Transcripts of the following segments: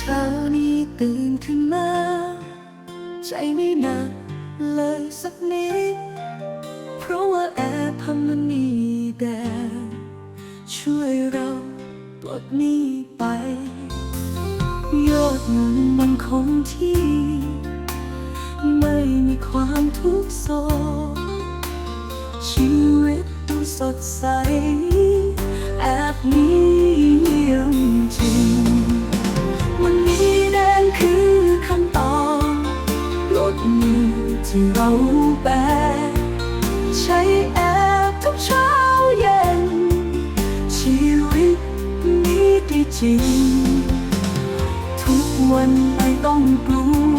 เช้านี้ตื่นขึ้นมา ใจไม่นักเลยสักนิด เพราะว่าแอร์พมันมีแดดช่วยเราปลดนี้ไป ยอดเงินมันคงที่ ไม่มีความทุกข์โศกชีวิตดูสดใส ที่เราแบกใช้แอปทุกเช้าเย็น ชีวิตนี้ดีจริง ทุกวันไม่ต้องกลัว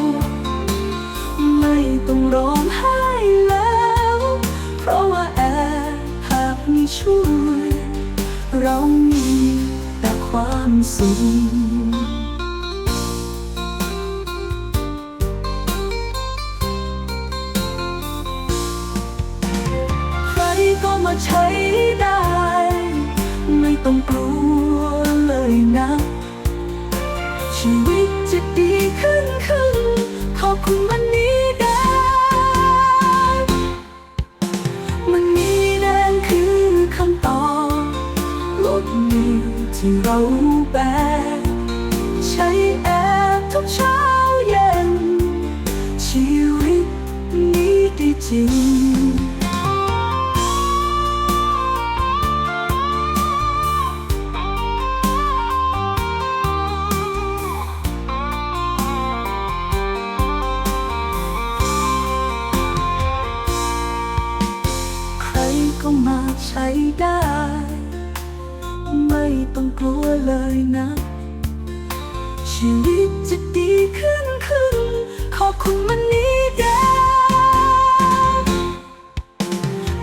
ไม่ต้องร้องไห้แล้ว เพราะว่าแอร์หากมีช่วย เรามีแต่ความสุข มาใช้ได้ ไม่ต้องกลัวเลยนะ ชีวิตจะดีขึ้นขึ้น ขอบคุณมันนี้แดงมันนี้แดงคือคำตอบลดนี้ที่เราแบกใช้แอปทุกเช้า ก็มาใช้ได้ ไม่ต้องกลัวเลยนะ ชีวิตจะดีขึ้นขึ้น ขอคุณมันนี้แดง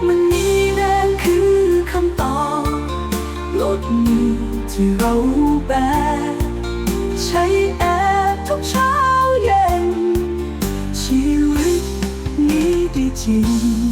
มันนี้แดงคือคำตอบลดมือที่เราแบกใช้แอปทุกเช้าเย็น ชีวิตนี้ดีจริง